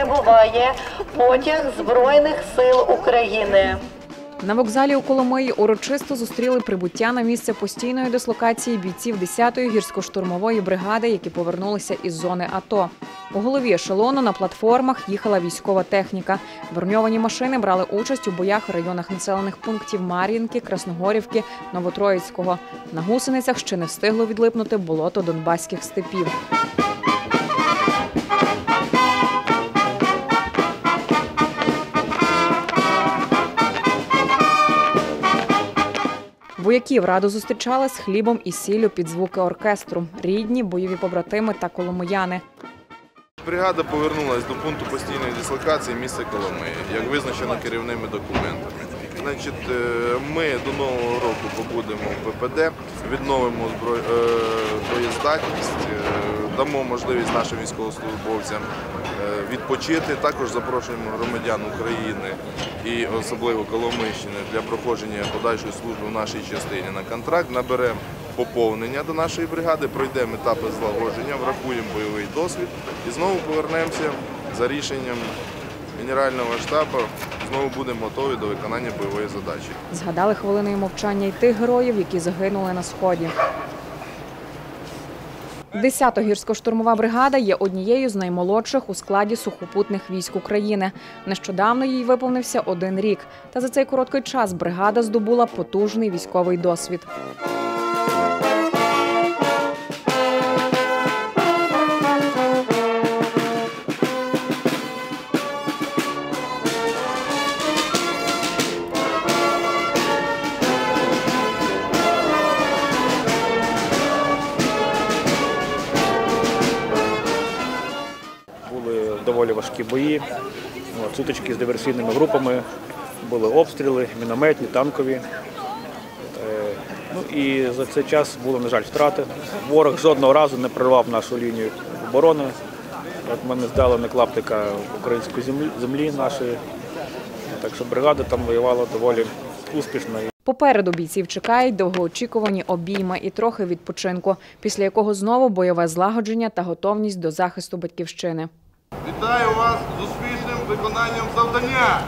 прибуває потяг Збройних сил України. На вокзалі у Коломиї урочисто зустріли прибуття на місце постійної дислокації бійців 10-ї гірсько-штурмової бригади, які повернулися із зони АТО. У голові ешелону на платформах їхала військова техніка. Броньовані машини брали участь у боях в районах населених пунктів Мар'їнки, Красногорівки, Новотроїцького. На гусеницях ще не встигло відлипнути болото донбаських степів. Вояків радо зустрічали з хлібом і сіллю під звуки оркестру, рідні, бойові побратими та коломияни. Бригада повернулася до пункту постійної дислокації міста Коломиї, як визначено керівними документами. Значить, е, ми до нового року побудемо в ППД, відновимо е, боєздатність, е, дамо можливість нашим військовослужбовцям відпочити. Також запрошуємо громадян України і особливо Коломийщини для проходження подальшої служби в нашій частині на контракт. Наберемо поповнення до нашої бригади, пройдемо етапи злагодження, врахуємо бойовий досвід і знову повернемося за рішенням Генерального штабу. Знову будемо готові до виконання бойової задачі. Згадали хвилиною мовчання й тих героїв, які загинули на сході. 10-та гірсько-штурмова бригада є однією з наймолодших у складі сухопутних військ України. Нещодавно їй виповнився один рік. Та за цей короткий час бригада здобула потужний військовий досвід. Були доволі важкі бої, сутички з диверсійними групами, були обстріли, мінометні, танкові. І за цей час були, на жаль, втрати. Ворог жодного разу не прорвав нашу лінію оборони. От ми не здали ні клаптика української землі, землі нашої. Так що бригада там воювала доволі успішно. Попереду бійців чекають довгоочікувані обійми і трохи відпочинку, після якого знову бойове злагодження та готовність до захисту батьківщини. Вітаю вас з успішним виконанням завдання!